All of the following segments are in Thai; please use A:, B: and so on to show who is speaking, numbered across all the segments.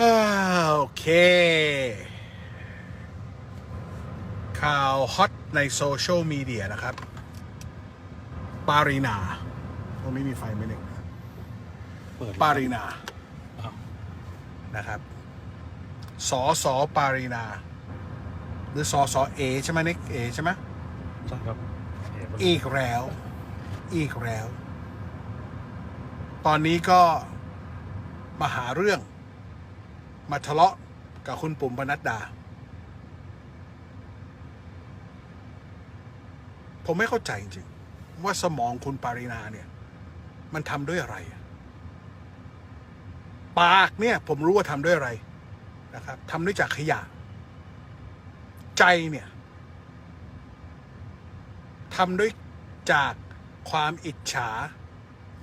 A: อ่าโอเค ข่าวฮอตในโซเชียลมีเดียนะครับ ปารีนาตรงนี้มีไฟไหมเนี่ย
B: เปิด
A: ปารีนา
B: อ้าว
A: นะครับ สอสอปารีนา หรือสอสอเอใช่ไหมเน็กเอใช่ไหม
B: ใช่ครับเห็น
A: อีกแล้ว อีกแล้ว ตอนนี้ก็มาหาเรื่อง มาทะเลาะกับคุณปุ่มปนัดดา ผมไม่เข้าใจจริงๆว่าสมองคุณปารินาเนี่ย มันทำด้วยอะไร ปากเนี่ย ผมรู้ว่าทำด้วยอะไรนะครับทำด้วยจากขยะ ใจเนี่ยทำด้วยจากความอิจฉา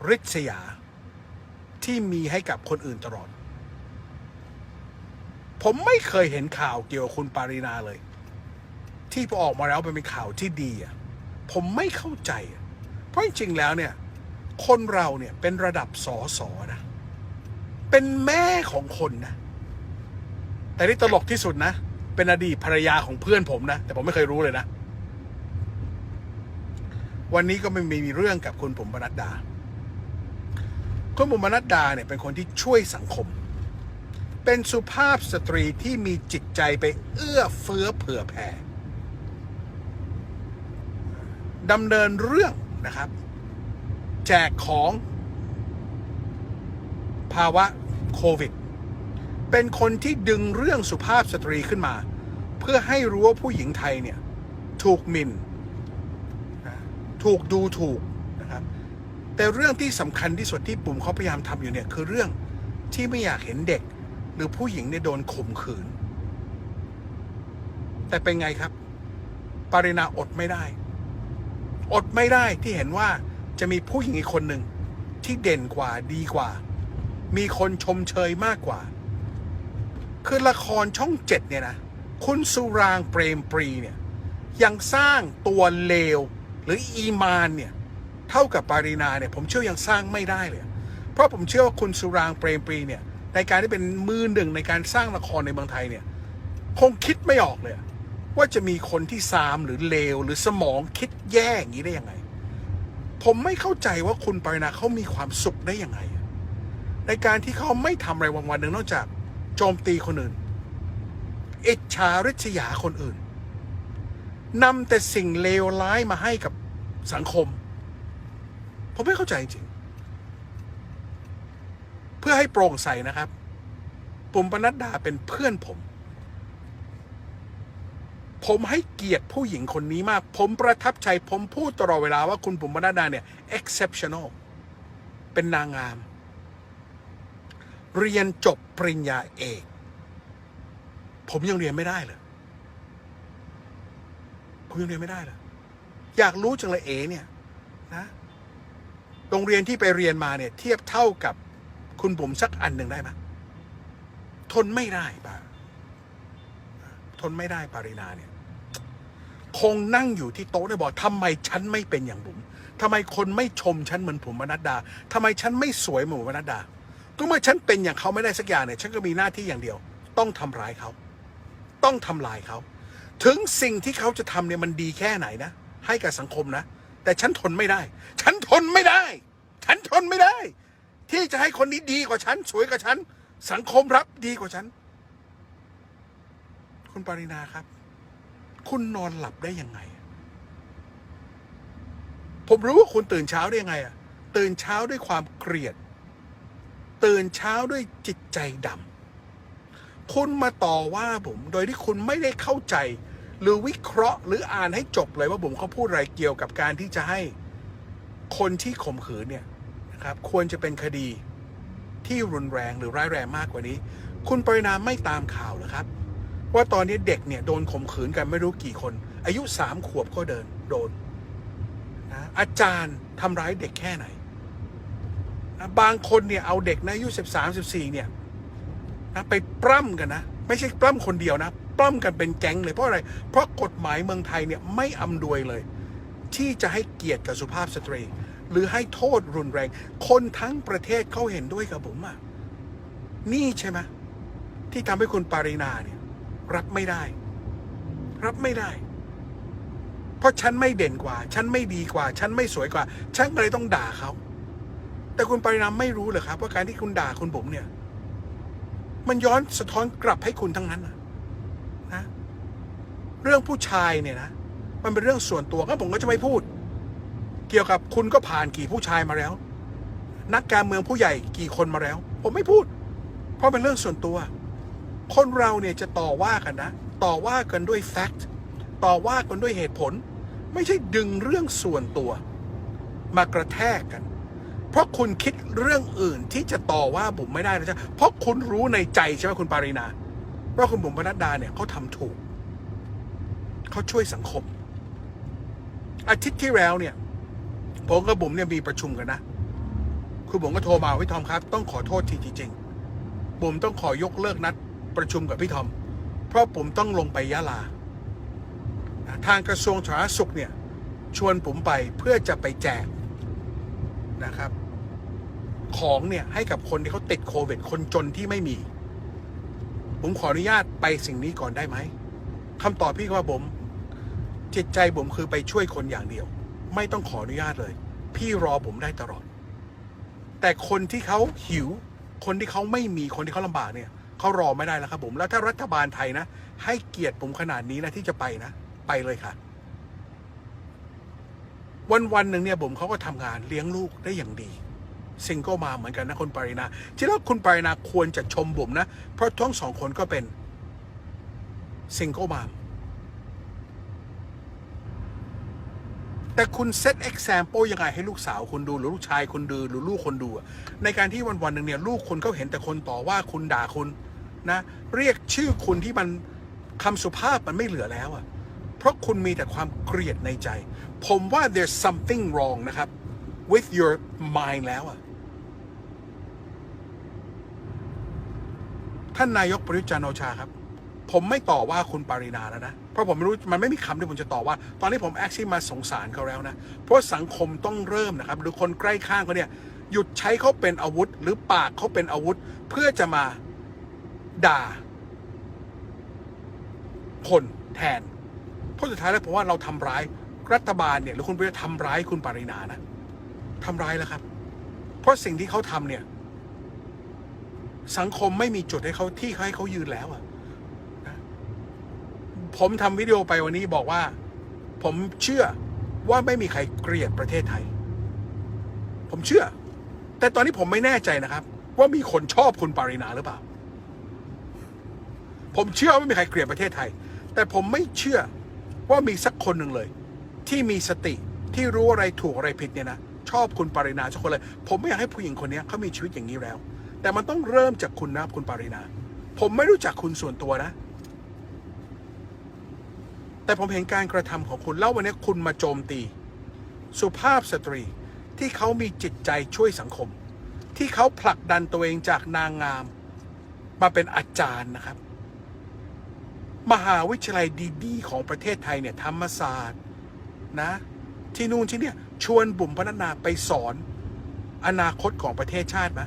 A: ริษยา ที่มีให้กับคนอื่นตลอด ผมไม่เคยเห็นข่าวเกี่ยวกับคุณปารินาเลย ที่พอออกมาแล้วเป็นข่าวที่ดีอะผมไม่เข้าใจ เพราะจริงๆแล้วเนี่ย คนเราเนี่ยเป็นระดับสอสอนะ เป็นแม่ของคนนะ แต่ที่ตลกที่สุดนะ เป็นอดีตภรรยาของเพื่อนผมนะ แต่ผมไม่เคยรู้เลยนะ วันนี้ก็ไม่มีเรื่องกับคุณผมปนัดา คุณผมปนัดดาเนี่ยเป็นคนที่ช่วยสังคม เป็นสุภาพสตรีที่มีจิตใจไปเอื้อเฟื้อเผื่อแผ่ดำเนินเรื่องนะครับ แจกของภาวะโควิด เป็นคนที่ดึงเรื่องสุภาพสตรีขึ้นมา เพื่อให้รู้ว่าผู้หญิงไทยเนี่ย ถูกหมิน่นถูกดูถูกนะครับ แต่เรื่องที่สำคัญที่สุดที่ปุ่มเขาพยายามทำอยู่เนี่ย คือเรื่องที่ไม่อยากเห็นเด็ก หรือผู้หญิงเนี่ยโดนข่มขืน แต่เป็นไงครับ ปรินาอดไม่ได้ อดไม่ได้ที่เห็นว่าจะมีผู้หญิงอีกคนหนึ่งที่เด่นกว่าดีกว่า มีคนชมเชยมากกว่า คือละครช่องเจ็ดเนี่ยนะ คุณสุรางเปรมปรีเนี่ย ยังสร้างตัวเลว หรืออีมานเนี่ย เท่ากับปารีนาเนี่ย ผมเชื่อยังสร้างไม่ได้เลย เพราะผมเชื่อว่าคุณสุรางเปรมปรีเนี่ย ในการที่เป็นมือหนึ่งในการสร้างละครในเมืองไทยเนี่ย คงคิดไม่ออกเลย ว่าจะมีคนที่ซามหรือเลวหรือสมองคิดแย่อย่างนี้ได้ยังไง ผมไม่เข้าใจว่าคุณปรินาเขามีความสุขได้ยังไง ในการที่เขาไม่ทำอะไรวันวันๆหนึ่งนอกจากโจมตีคนอื่นเอิจฉาริษยาคนอื่นนำแต่สิ่งเลวร้ายมาให้กับสังคม ผมไม่เข้าใจจริง พื่อให้โปร่งใสนะครับ ปุ่มปนัดดาเป็นเพื่อนผม ผมให้เกียรติผู้หญิงคนนี้มาก ผมประทับใจ ผมพูดตลอดเวลาว่าคุณปุ่มปนัดดาเนี่ย exceptional เป็นนางงาม เรียนจบปริญญาเอก ผมยังเรียนไม่ได้เลยผมยังเรียนไม่ได้เลยอยากรู้จังเลยเอเนี่ยนะโรงเรียนที่ไปเรียนมาเนี่ย เทียบเท่ากับ คุณผมสักอันหนึ่งได้ไหมทนไม่ได้ปาทนไม่ได้ปารินาเนี่ย คงนั่งอยู่ที่โต๊ะได้บอกทำไมฉันไม่เป็นอย่างผมทำไมคนไม่ชมฉันเหมือนผมมนัดดาทำไมฉันไม่สวยเหมือนมนัดดา ก็เมื่อฉันเป็นอย่างเขาไม่ได้สักอย่างเนี่ย ฉันก็มีหน้าที่อย่างเดียว ต้องทำร้ายเขา ต้องทำลายเขา ถึงสิ่งที่เขาจะทำเนี่ยมันดีแค่ไหนนะ ให้กับสังคมนะ แต่ฉันทนไม่ได้ ฉันทนไม่ได้ ฉันทนไม่ได้ ที่จะให้คนนี้ดีกว่าฉันสวยกว่าฉัน สังคมรับดีกว่าฉัน คุณปรินาครับ คุณนอนหลับได้ยังไง ผมรู้ว่าคุณตื่นเช้าได้ยังไงอะตื่นเช้าด้วยความเกลียด ตื่นเช้าด้วยจิตใจดำคุณมาต่อว่าผมโดยที่คุณไม่ได้เข้าใจ หรือวิเคราะห์หรืออ่านให้จบเลยว่าผมเขาพูดอะไรเกี่ยวกับการที่จะให้คนที่ข่มขืนเนี่ย นะครับควรจะเป็นคดีที่รุนแรงหรือร้ายแรงมากกว่านี้ คุณปรินาไม่ตามข่าวหรอครับ ว่าตอนนี้เด็กเนี่ยโดนข่มขืนกันไม่รู้กี่คน อายุสามขวบก็เดินโดนนะอาจารย์ทำร้ายเด็กแค่ไหนนะบางคนเนี่ยเอาเด็กนะอายุสิบสามสิบสี่เนี่ยนะไปปล้ำกันนะ ไม่ใช่ปล้ำคนเดียวนะ ปล้ำกันเป็นแก๊งเลยเพราะอะไร เพราะกฎหมายเมืองไทยเนี่ยไม่อำนวยเลย ที่จะให้เกียรติกับสุภาพสตรี หรือให้โทษรุนแรง คนทั้งประเทศเขาเห็นด้วยกับผมอะนี่ใช่ไหมที่ทำให้คุณปารินาเนี่ย รับไม่ได้ รับไม่ได้ เพราะฉันไม่เด่นกว่า ฉันไม่ดีกว่า ฉันไม่สวยกว่า ฉันก็เลยต้องด่าเขาแต่คุณปรินามไม่รู้เหรอครับว่าการที่คุณด่าคุณบุ๋มเนี่ย มันย้อนสะท้อนกลับให้คุณทั้งนั้นนะนะ เรื่องผู้ชายเนี่ยนะ มันเป็นเรื่องส่วนตัวก็ผมก็จะไม่พูด เกี่ยวกับคุณก็ผ่านกี่ผู้ชายมาแล้ว นักการเมืองผู้ใหญ่กี่คนมาแล้ว ผมไม่พูด เพราะเป็นเรื่องส่วนตัว คนเราเนี่ยจะต่อว่ากันนะ ต่อว่ากันด้วยแฟกต์ต่อว่ากันด้วยเหตุผล ไม่ใช่ดึงเรื่องส่วนตัว มากระแทกกัน เพราะคุณคิดเรื่องอื่นที่จะต่อว่าบุ๋มไม่ได้นะจ๊ะเพราะคุณรู้ในใจใช่ไหมคุณปารีนาว่าคุณบุ๋มปนัดดาเนี่ยเขาทำถูกเขาช่วยสังคม อาทิตย์ที่แล้วเนี่ย ผมกับบุ๋มเนี่ยมีประชุมกันนะ คุณบุ๋มก็โทรมาพี่ทอมครับ ต้องขอโทษทีจริงๆบุ๋มต้องขอยกเลิกนัด ประชุมกับพี่ทอม เพราะผมต้องลงไปยะลา ทางกระทรวงสาธารณสุขเนี่ยชวนผมไปเพื่อจะไปแจกนะครับ ของเนี่ยให้กับคนที่เขาติดโควิด คนจนที่ไม่มี ผมขออนุญาตไปสิ่งนี้ก่อนได้ไหมคำตอบพี่ว่าผมจิตใจผมคือไปช่วยคนอย่างเดียว ไม่ต้องขออนุญาตเลย พี่รอผมได้ตลอด แต่คนที่เขาหิว คนที่เขาไม่มีคนที่เขาลำบากเนี่ยเขารอไม่ได้แล้วครับผมแล้วถ้ารัฐบาลไทยนะ ให้เกียรติผมขนาดนี้นะที่จะไปนะ ไปเลยค่ะ วันวันๆหนึ่งเนี่ยผมเขาก็ทำงานเลี้ยงลูกได้อย่างดีซิงเกิลมาเหมือนกันนะคุณปรินาที่แล้วคุณปรินาควรจะชมผมนะ เพราะทั้งสองคนก็เป็นซิงเกิลมาม แต่คุณเซต example ยังไงให้ลูกสาวคุณดูหรือลูกชายคุณดูหรือลูกคนดู ในการที่วันวันๆหนึ่งเนี่ยลูกคุณเขาเห็นแต่คนต่อว่าคุณด่าคุณนะเรียกชื่อคุณที่มันคำสุภาพมันไม่เหลือแล้วอะเพราะคุณมีแต่ความเกลียดในใจ ผมว่า there's something wrong นะครับ with your mind แล้วอะท่านนายกประยุทธ์จันทร์โอชาครับ ผมไม่ต่อว่าคุณปารินาแล้วนะ เพราะผมไม่รู้มันไม่มีคำที่ผมจะต่อว่า ตอนนี้ผมแอคชี่มาสงสารเขาแล้วนะ เพราะสังคมต้องเริ่มนะครับ หรือคนใกล้ข้างเขาเนี่ยหยุดใช้เขาเป็นอาวุธ หรือปากเขาเป็นอาวุธ เพื่อจะมาด่า คนแทน เพราะสุดท้ายแล้วผมว่าเราทำร้ายรัฐบาลเนี่ยหรือคุณประทธ์ทำร้ายคุณปารินานะทำร้ายแล้วครับ เพราะสิ่งที่เขาทำเนี่ย สังคมไม่มีจุดให้เขาที่ให้เขายืนแล้วอะ ผมทำวิดีโอไปวันนี้บอกว่า ผมเชื่อว่าไม่มีใครเกลียดประเทศไทย ผมเชื่อ แต่ตอนนี้ผมไม่แน่ใจนะครับ ว่ามีคนชอบคุณปารินาหรือเปล่า ผมเชื่อว่าไม่มีใครเกลียดประเทศไทย แต่ผมไม่เชื่อว่ามีสักคนหนึ่งเลย ที่มีสติที่รู้อะไรถูกอะไรผิดเนี่ยนะชอบคุณปารินาสักคนเลย ผมไม่อยากให้ผู้หญิงคนนี้เขามีชีวิตอย่างนี้แล้ว แต่มันต้องเริ่มจากคุณนะคุณปารินา ผมไม่รู้จักคุณส่วนตัวนะ แต่ผมเห็นการกระทำของคุณแล้ววันนี้คุณมาโจมตี สุภาพสตรีที่เขามีจิตใจช่วยสังคม ที่เขาผลักดันตัวเองจากนางงาม มาเป็นอาจารย์นะครับ มหาวิทยาลัยดีๆ ของประเทศไทยเนี่ยธรรมศาสตร์นะ ที่นู่นที่เนี่ยชวนบุ๋มพนันาไปสอนอนาคตของประเทศชาติไหม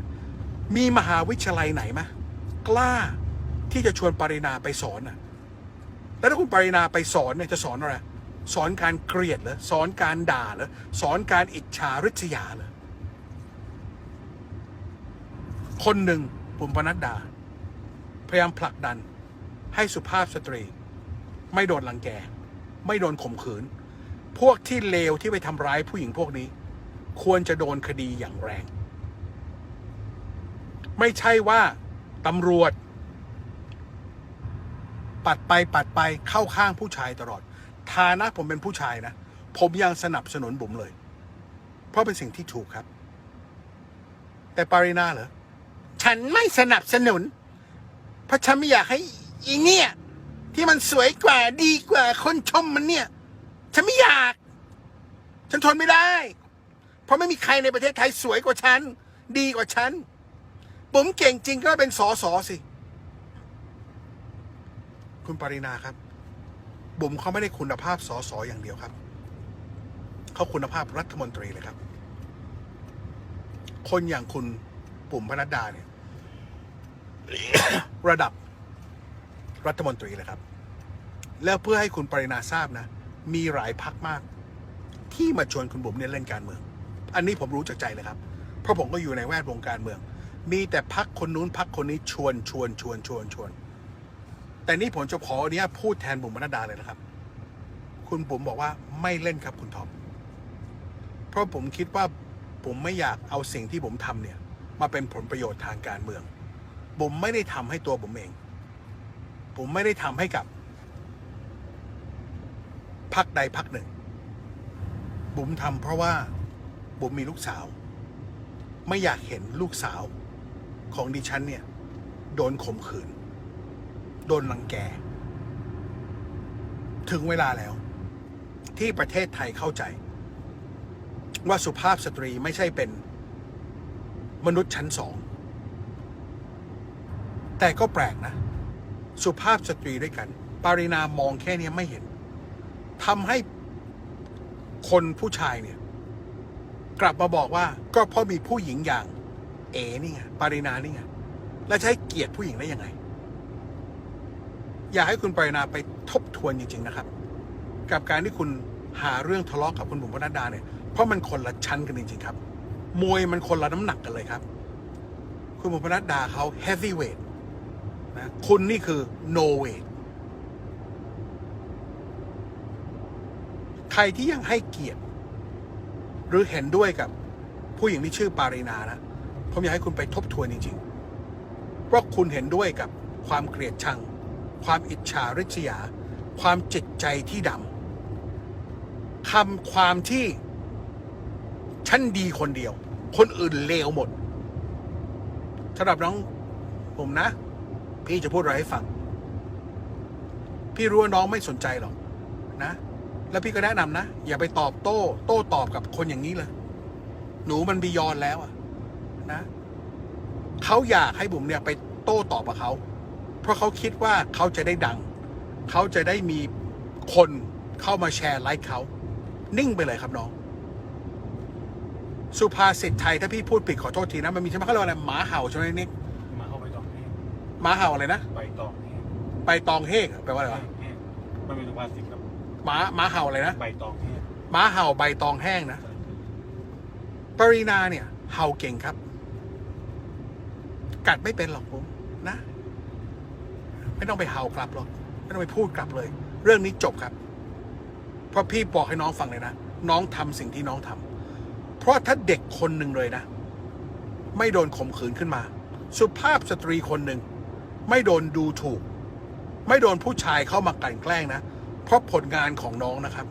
A: มีมหาวิทยาลัยไหนไหมกล้าที่จะชวนปรินาไปสอนอะ แล้วถ้าคุณปรินาไปสอนเนี่ยจะสอนอะไร สอนการเกลียดเหรอสอนการด่าเหรอสอนการอิจฉาริษยาเหรอคนหนึ่งปุ่มปนัดดา พยายามผลักดัน ให้สุภาพสตรี ไม่โดนลังแก ไม่โดนข่มขืน พวกที่เลวที่ไปทำร้ายผู้หญิงพวกนี้ ควรจะโดนคดีอย่างแรง ไม่ใช่ว่าตำรวจ ปัดไปปัดไปเข้าข้างผู้ชายตลอด ฐานะผมเป็นผู้ชายนะ ผมยังสนับสนุนบุ๋มเลย เพราะเป็นสิ่งที่ถูกครับ แต่ปารินาเหรอ ฉันไม่สนับสนุน เพราะฉันไม่อยากให้อีเนี่ย ที่มันสวยกว่าดีกว่าคนชมมันเนี่ย ฉันไม่อยาก ฉันทนไม่ได้ เพราะไม่มีใครในประเทศไทยสวยกว่าฉัน ดีกว่าฉันบุ๋มเก่งจริงก็เป็นสอสอสิ คุณปรินาครับ บุ๋มเขาไม่ได้คุณภาพสอสออย่างเดียวครับ เขาคุณภาพรัฐมนตรีเลยครับ คนอย่างคุณปุ่มพนัดดาเนี่ย ระดับรัฐมนตรีเลยครับ แล้วเพื่อให้คุณปรินาทราบนะ มีหลายพักมาก ที่มาชวนคุณบุ๋มเนี่ยเล่นการเมือง อันนี้ผมรู้จากใจเลยครับ เพราะผมก็อยู่ในแวดวงการเมือง มีแต่พักคนนู้นพักคนนี้ชวนชวนชวนชวนชวน แต่นี่ผมจะขออนุญาตพูดแทนบุ๋มบรรดาเลยนะครับ คุณบุ๋มบอกว่าไม่เล่นครับคุณท็อปเพราะผมคิดว่าผมไม่อยากเอาสิ่งที่ผมทำเนี่ย มาเป็นผลประโยชน์ทางการเมืองผมไม่ได้ทำให้ตัวผมเอง ผมไม่ได้ทำให้กับพักใดพักหนึ่ง บุ๋มทำเพราะว่าบุ๋มมีลูกสาว ไม่อยากเห็นลูกสาวของดิฉันเนี่ย โดนข่มขืน โดนรังแก ถึงเวลาแล้ว ที่ประเทศไทยเข้าใจ ว่าสุภาพสตรีไม่ใช่เป็นมนุษย์ชั้นสอง แต่ก็แปลกนะ สุภาพสตรีด้วยกัน ปารินามองแค่นี้ไม่เห็นทำให้คนผู้ชายเนี่ย กลับมาบอกว่าก็เพราะมีผู้หญิงอย่าง เอนี่ไงปารินานี่ไงแล้วใช้เกียรติผู้หญิงได้ยังไง อยากให้คุณปรินาไปทบทวนจริง ๆ นะครับ กับการที่คุณหาเรื่องทะเลาะกับคุณบุ๋มปนัดดาเนี่ยเพราะมันคนละชั้นกันจริง ๆ ครับ มวยมันคนละน้ำหนักกันเลยครับ คุณบุ๋มปนัดดาเขา heavyweight นะคุณนี่คือ no weight ใครที่ยังให้เกียรติ หรือเห็นด้วยกับผู้หญิงที่ชื่อปารินานะผมอยากให้คุณไปทบทวนจริงๆเพราะคุณเห็นด้วยกับความเกลียดชัง ความอิจฉาริษยา ความจิตใจที่ดำคำความที่ฉันดีคนเดียว คนอื่นเลวหมดสำหรับน้องผมนะ พี่จะพูดอะไรให้ฟัง พี่รู้ว่าน้องไม่สนใจหรอกนะ แล้วพี่ก็แนะนำนะ อย่าไปตอบโต้ โต้ตอบกับคนอย่างนี้เลย หนูมันบียอนแล้วอะนะเขาอยากให้บุ๋มเนี่ยไปโต้ตอบกับเขา ราะเขาคิดว่าเขาจะได้ดัง เขาจะได้มีคนเข้ามาแชร์ไลค์เขานิ่งไปเลยครับน้อง สุภาษิตไทยถ้าพี่พูดผิดขอโทษทีนะ มันมีใช่ไหมเขาเรียกว่าอะไรหมาเห่าใช่ไหมนิก
B: มาเข้าไปตองแห้ง
A: หมาเห่าอะไรนะ
B: ใบตองแห้ง
A: ใบตองเฮกแปลว่าอะไรวะ
B: แห้งมันเป็นสุภาษิตครับ
A: หมาหมาเห่าอะไรนะ
B: ใบตองแห้ง
A: หมาเห่าใบตองแห้งนะปรินาเนี่ย เห่าเก่งครับ กัดไม่เป็นหรอกผมนะ ไม่ต้องไปเห่ากลับหรอกไม่ต้องไปพูดกลับเลย เรื่องนี้จบครับ เพราะพี่บอกให้น้องฟังเลยนะน้องทำสิ่งที่น้องทำเพราะถ้าเด็กคนหนึ่งเลยนะ ไม่โดนข่มขืนขึ้นมา สุภาพสตรีคนหนึ่งไม่โดนดูถูก ไม่โดนผู้ชายเข้ามากลั่นแกล้งนะ เพราะผลงานของน้องนะครับ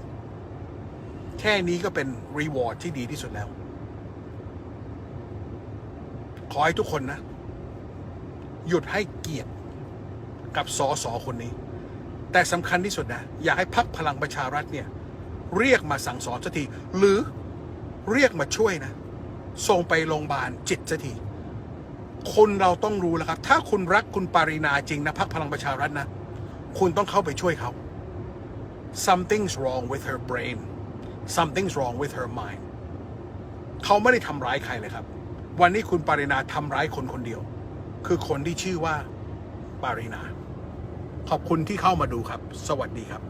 A: แค่นี้ก็เป็นรีวอร์ดที่ดีที่สุดแล้ว ขอให้ทุกคนนะ หยุดให้เกียรติ กับสอสอคนนี้ แต่สำคัญที่สุดนะ อยากให้พักพลังประชารัฐเนี่ย เรียกมาสั่งสอนสักที หรือเรียกมาช่วยนะ ส่งไปโรงพยาบาลจิตสักทีคนเราต้องรู้แล้วครับ ถ้าคุณรักคุณปารินาจริงนะพักพลังประชารัฐนะ คุณต้องเข้าไปช่วยเขา something's wrong with her brain something's wrong with her mind เขาไม่ได้ทำร้ายใครเลยครับ วันนี้คุณปารินาทำร้ายคนคนเดียว คือคนที่ชื่อว่าปารินา ขอบคุณที่เข้ามาดูครับ สวัสดีครับ